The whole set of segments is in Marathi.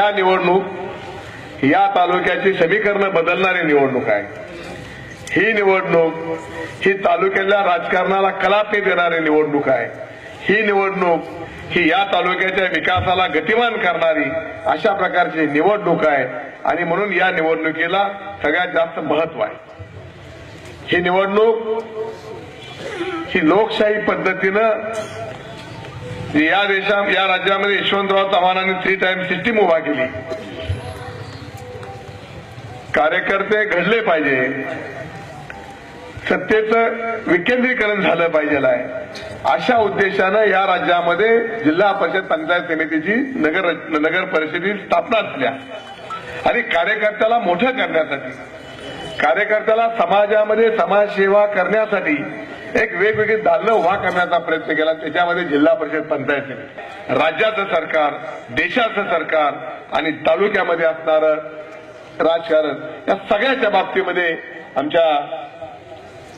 या निवडणूक या तालुक्याची समीकरणं बदलणारी निवडणूक आहे. ही निवडणूक ही तालुक्यातल्या राजकारणाला कलापे देणारी निवडणूक आहे. ही निवडणूक ही या तालुक्याच्या विकासाला गतिमान करणारी अशा प्रकारची निवडणूक आहे आणि म्हणून या निवडणुकीला सगळ्यात जास्त महत्त्व आहे. ही निवडणूक ही लोकशाही पद्धतीनं या देशा या राज्यामध्ये यशवंतराव चव्हाणांनी थ्री टाइम सिस्टीम उभा केली. कार्यकर्ते घडले पाहिजे. सत्तेचं विकेंद्रीकरण झालं पाहिजे आहे. अशा उद्देशानं या राज्यामध्ये जिल्हा परिषद पंचायत समितीची नगर नगर परिषदेची स्थापना झाल्या. आणि कार्यकर्त्याला मोठं करण्यासाठी कार्यकर्त्याला समाजामध्ये समाजसेवा करण्यासाठी एक वेगवेगळी दालनं उभा करण्याचा प्रयत्न केला. त्याच्यामध्ये जिल्हा परिषद पंचायत राज्याचं सरकार देशाचं सरकार आणि तालुक्यामध्ये असणारं राजकारण या सगळ्याच्या बाबतीमध्ये आमच्या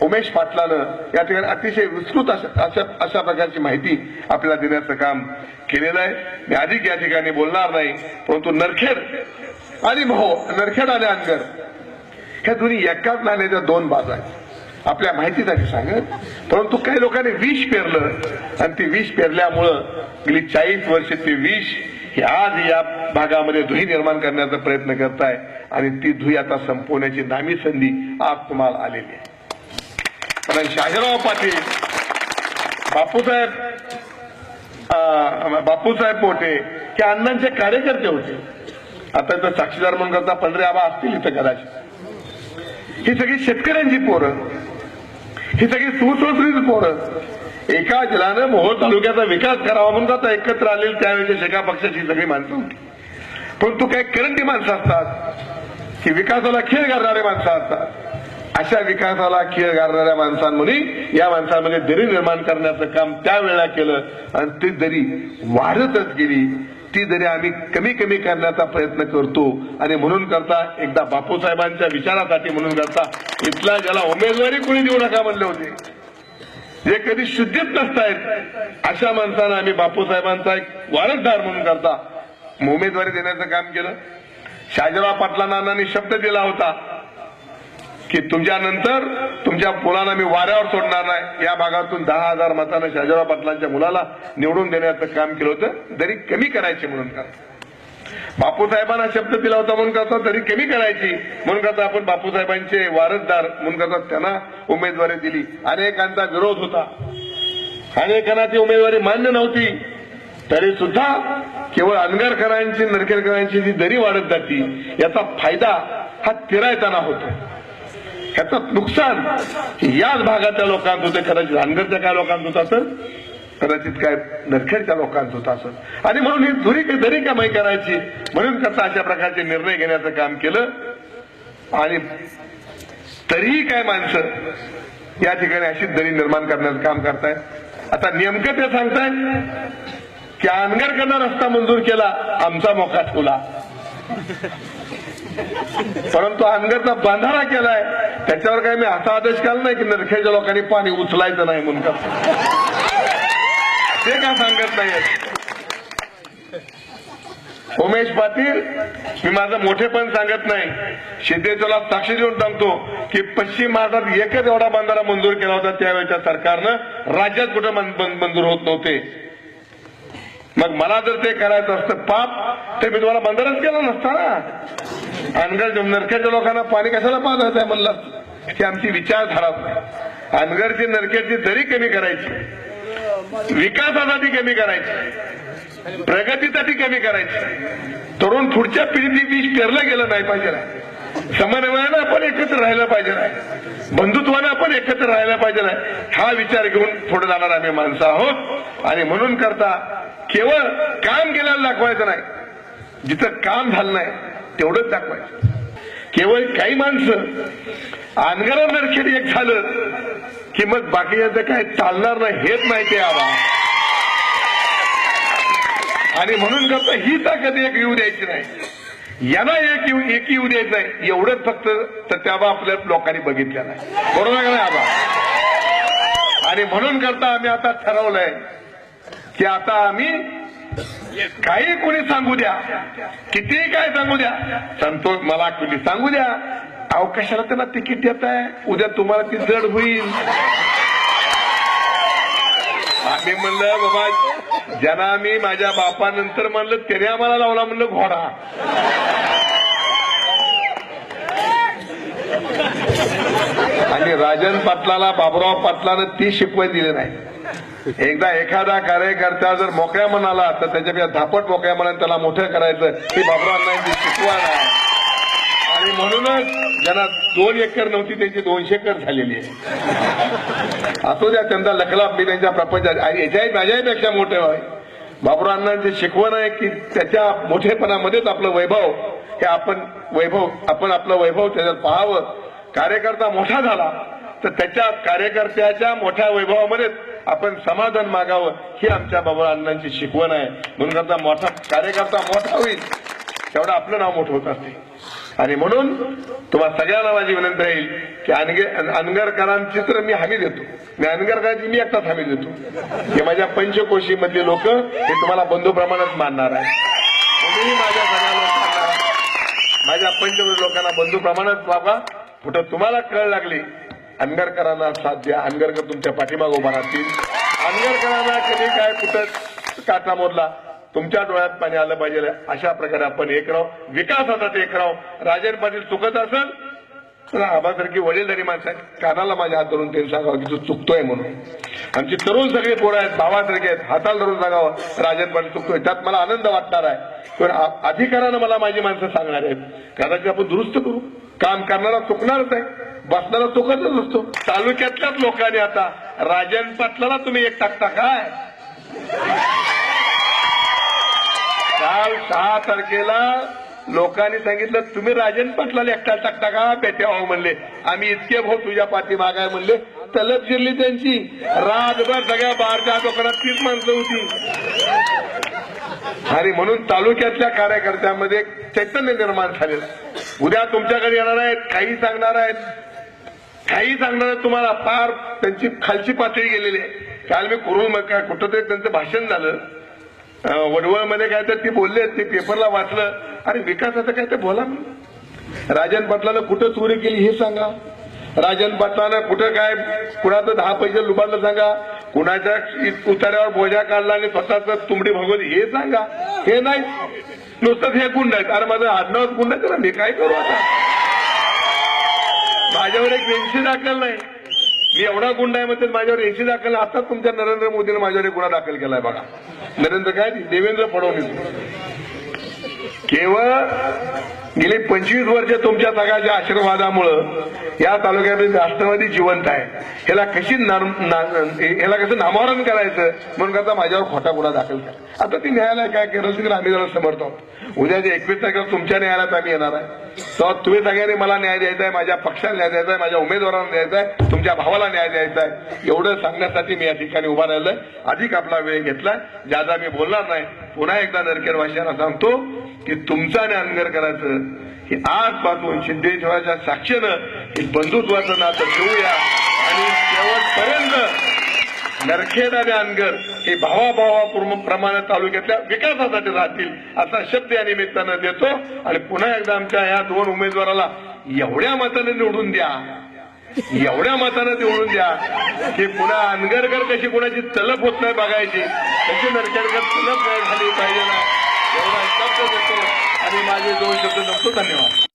उमेश पाटलानं या ठिकाणी अतिशय विस्तृत अशा अशा अशा प्रकारची माहिती आपल्याला देण्याचं काम केलेलं आहे. मी अधिक या ठिकाणी बोलणार नाही परंतु नरखेड आणि भाऊ नरखेड आणि अनगर ह्या दोन्ही एकाच नाण्याच्या दोन बाजू आहेत. आपल्या माहितीसाठी सांगत परंतु काही लोकांनी विष पेरलं. आणि ती विष पेरल्यामुळं गेली चाळीस वर्ष ते विष हे आज या भागामध्ये धुई निर्माण करण्याचा प्रयत्न करताय. आणि ती धुई आता संपवण्याची नामी संधी आज तुम्हाला आलेली आहे. कारण शाहराव पाटील बापूसाहेब अं, बापूसाहेब पोटे हे अण्णांचे कार्यकर्ते होते. आता इथं साक्षीदार म्हणून करता पंधरा आबा असतील इथं कदाचित. ही सगळी शेतकऱ्यांची पोरं. ही सगळी सुसंस्कृत पोरं. एका जिल्ह्यानं मोहोळ तालुक्याचा विकास करावा म्हणून आता एकत्र आलेली त्यावेळेच्या शेका पक्षाची सगळी माणसं होती. परंतु काही करंटी माणसं असतात की विकासाला खेळ घालणारे माणसं असतात. अशा विकासाला खेळ घालणाऱ्या माणसांमध्ये या माणसांमध्ये दरी निर्माण करण्याचं काम त्यावेळेला केलं आणि ती दरी वाढतच गेली. ती जरी आम्ही कमी कमी करण्याचा प्रयत्न करतो आणि म्हणून करता एकदा बापूसाहेबांच्या विचारासाठी म्हणून करता इथला ज्याला उमेदवारी कोणी देऊ नका म्हणले होते. जे कधी शुद्धीत नसतायत अशा माणसांना आम्ही बापूसाहेबांचा एक वारसदार म्हणून करता. उमेदवारी देण्याचं काम केलं. शाजीराव पाटलांना शब्द दिला होता. की तुमच्यानंतर तुमच्या मुलांना मी वाऱ्यावर सोडणार नाही. या भागातून दहा हजार मतानं शाहजीराव पाटलांच्या मुलाला निवडून देण्याचं काम केलं होतं. दरी कमी करायचे म्हणून का? बापूसाहेबांना शब्द दिला होता म्हणून करता तरी कमी करायची म्हणून करता आपण बापूसाहेबांचे वारसदार म्हणून करता त्यांना उमेदवारी दिली. अनेकांचा विरोध होता. अनेकांना ती उमेदवारी मान्य नव्हती. तरी सुद्धा केवळ अनगरकरांची नरखेडकरांची जी दरी वाढत जाती याचा फायदा हा तिरायताना होतो. ह्याचं नुकसान याच भागातल्या लोकांत होते कदाचित अनगरच्या काय लोकांत होत असेल कदाचित काय नरखेडच्या लोकांत होत असेल आणि म्हणून ही दुरी दरी कमाई करायची म्हणून कसं अशा प्रकारचे निर्णय घेण्याचं काम केलं. आणि तरीही काय माणसं या ठिकाणी अशी दरी निर्माण करण्याचं काम करताय आता नेमकं ते सांगताय की अनगरकडनं रस्ता मंजूर केला आमचा मोका ठेवला. परंतु अंगरचा बांधारा केलाय. त्याच्यावर काही मी असा आदेश केला नाही की नरखेडच्या लोकांनी पाणी उचलायचं नाही म्हणून. का ते का सांगत नाही उमेश पाटील मी माझं मोठेपण सांगत नाही. सिद्धेश्वरला साक्ष देऊन सांगतो की पश्चिम महाराष्ट्रात एकच एवढा बांधारा मंजूर केला होता त्यावेळेच्या सरकारनं. राज्यात कुठं मंजूर होत नव्हते. मग मला जर ते करायचं असतं पाप ते मी तुम्हाला बंदरच केला नसता ना. अनगर नरखेडच्या लोकांना पाणी कशाला पाहत आहे म्हणलं? की आमची विचारधारा नाही अनगरची नरखेडची दरी कमी करायची विकासासाठी कमी करायची प्रगतीसाठी कमी करायची तरुण पुढच्या पिढीची बीज पेरलं गेलं नाही पाहिजे ना. समन्वयानं आपण एकत्र राहिलं पाहिजे नाही बंधुत्वानं आपण एकत्र राहिलं पाहिजे नाही हा विचार घेऊन पुढे जाणार आम्ही माणसं आहोत. आणि म्हणून करता केवळ काम केल्याला दाखवायचं नाही. जिथं काम झालं नाही तेवढंच दाखवायचं. केवळ काही माणसं अनगरा नरखेड एक झालं की मग बाकीचं काय चालणार नाही हेच माहिती आहे आम्हाला. आणि म्हणून करता ही ताकद एक येऊ द्यायची नाही. यांना एक येऊ एक येऊ द्यायचं नाही. एवढंच फक्त तर त्याबा आपल्या लोकांनी बघितलं नाही. बरोबर का नाही आबा? आणि म्हणून करता आम्ही आता ठरवलंय की आता आम्ही काही कोणी सांगू द्या. कितीही काय सांगू द्या. संतोष मला कुणी सांगू द्या. अवकाशाला त्यांना तिकीट देत आहे उद्या तुम्हाला ती जड होईल. आम्ही म्हणलं बाबा ज्यांना आम्ही माझ्या बापानंतर म्हणलं त्याने आम्हाला लावला म्हणलं घोडा. आणि राजन पाटलाला बाबुराव पाटलानं ती शिकवण दिली नाही. एकदा एखादा कार्यकर्ता जर मोकळ्या म्हणाला तर त्याच्यापेक्षा धापट मोकळ्या मनाने त्याला मोठं करायचं ही बाबुरावांची शिकवण आहे आणि म्हणूनच ज्यांना दोन एकर नव्हती त्यांची दोनशे एकर झालेली आहे. असो द्या त्यांचा लखलाप मी त्यांच्या प्रपंचात याच्याही माझ्याही मोठे आहे. बाबुरावांची शिकवण आहे की त्याच्या मोठेपणामध्येच आपलं वैभव हे आपण वैभव आपण आपलं वैभव त्याच्यात पाहावं. कार्यकर्ता मोठा झाला तर त्याच्या कार्यकर्त्याच्या मोठ्या वैभवामध्येच आपण समाधान मागावं ही आमच्या बाबा अण्णांची शिकवण आहे. म्हणून करता मोठा कार्यकर्ता मोठा होईल. तेवढं आपलं नाव मोठं होत असते. आणि म्हणून तुम्हाला सगळ्यांना माझी विनंती राहील की अनगे अनगरकरांची तर मी हमी देतो. मी अनगरकरांची मी एकटाच हमी देतो. हे माझ्या पंचकोशी मधले लोक हे तुम्हाला बंधूप्रमाणेच मानणार आहे तुम्ही माझ्या सगळ्या लोकांना माझ्या पंचकोशी लोकांना बाबा कुठं तुम्हाला कळ लागली अंगरकरांना साथ द्या अनगरकर तुमच्या पाठीमाग उभा राहतील. अंगरकरांना कधी काय कुठं काटा मोडला? तुमच्या डोळ्यात पाणी आलं पाहिजे. अशा प्रकारे आपण एक राहू विकासासाठी एक राहू राजन पाटील चुकत असेल तर आबासारखी वडीलधारी माणसं कानाला माझ्या हात धरून त्यांनी सांगावं की तू चुकतोय म्हणून. आमची तरुण सगळे पोरं आहेत भावासारखे आहेत हाताला धरून सांगावं राजन पाटील चुकतोय. त्यात मला आनंद वाटणार आहे. पण अधिकारानं मला माझी माणसं सांगणार आहेत. कदाचित आपण दुरुस्त करू. काम करणारा चुकणारच आहे. बसणारा तो चुकतच असतो तालुक्यातल्याच लोकांनी आता राजन पाटलाला तुम्ही एक टाकता काय? काल सहा तारखेला लोकांनी सांगितलं तुम्ही राजन पाटलाला एकटा टाकता का? पेट्या भाऊ म्हणले आम्ही इतके भाऊ तुझ्या पाठी मागाय म्हणले. तलब जिरली त्यांची. रातभर सगळ्या बारच्या दुकानात तीच माणसं होती. आणि म्हणून तालुक्यातल्या कार्यकर्त्यांमध्ये चैतन्य निर्माण झालेलं उद्या तुमच्याकडे येणार आहेत काही सांगणार आहेत. काही सांगणार तुम्हाला फार त्यांची खालची पातळी गेलेली आहे. काल मी कुरुल कुठं तरी त्यांचं भाषण झालं. वडवळमध्ये काय तर ती बोलले ते पेपरला वाचलं. आणि विकासाचं काय ते बोला राजन पाटलानं कुठं चोरी केली हे सांगा. राजन पाटलानं कुठं काय कुणाचं दहा पैसे लुबाडलं सांगा. कुणाच्या उतार्यावर बोजा काढला आणि स्वतःच तुंबडी भगवली हे सांगा. हे नाही. नुसतंच हे गुंड आहेत. अरे माझं आडनावच गुंड आहे मी काय करू आता? माझ्यावर एक एनसी दाखल नाही मी एवढा गुंड आहे म्हणते माझ्यावर एनसी दाखल आता तुमच्या नरेंद्र मोदीने माझ्यावर एक गुन्हा दाखल केलाय बघा. नरेंद्र काय? देवेंद्र फडणवीस. केवळ गेली पंचवीस वर्ष तुमच्या सगळ्याच्या आशीर्वादामुळं या तालुक्यामध्ये राष्ट्रवादी जिवंत आहे. ह्याला कशी नाम- ह्याला कसं नामवरण करायचं? म्हणून करता माझ्यावर खोटा गुन्हा दाखल करा आता ती न्यायालय काय केलं तिकडे आम्ही जरा समर्थ आहोत. उद्या जे एकवीस तारखेला तुमच्या न्यायालयात आम्ही येणार आहे. तेव्हा तुम्ही सगळ्यांनी मला न्याय द्यायचा आहे माझ्या पक्षाला न्याय द्यायचा आहे माझ्या उमेदवाराला द्यायचा आहे तुमच्या भावाला न्याय द्यायचा आहे. एवढं सांगण्यासाठी मी या ठिकाणी उभा राहिलोय. अधिक आपला वेळ घेतलाय. ज्यादा मी बोलणार नाही पुन्हा एकदा नरकेर वाशियांना सांगतो की तुमचा आणि करायचं हे आज आजपासून सिद्धेश्वराच्या साक्षीनं हे बंधुत्वाचं नातं ठेवूया. आणि शेवटपर्यंत नरखेड आणि अनगर हे भावाभावा प्रमाणे तालुक्यातल्या विकासासाठी राहतील असा शब्द या निमित्तानं देतो. आणि पुन्हा एकदा आमच्या या दोन उमेदवाराला एवढ्या मताने निवडून द्या. एवढ्या मतानं निवडून द्या की पुन्हा अनगरकर कशी कुणाची तलप होत नाही बघायची. कशी नरखेडकर तलप नाही झाली पाहिजे ना? एवढा शब्द देतो माझे दोन शब्द नसतो धन्यवाद.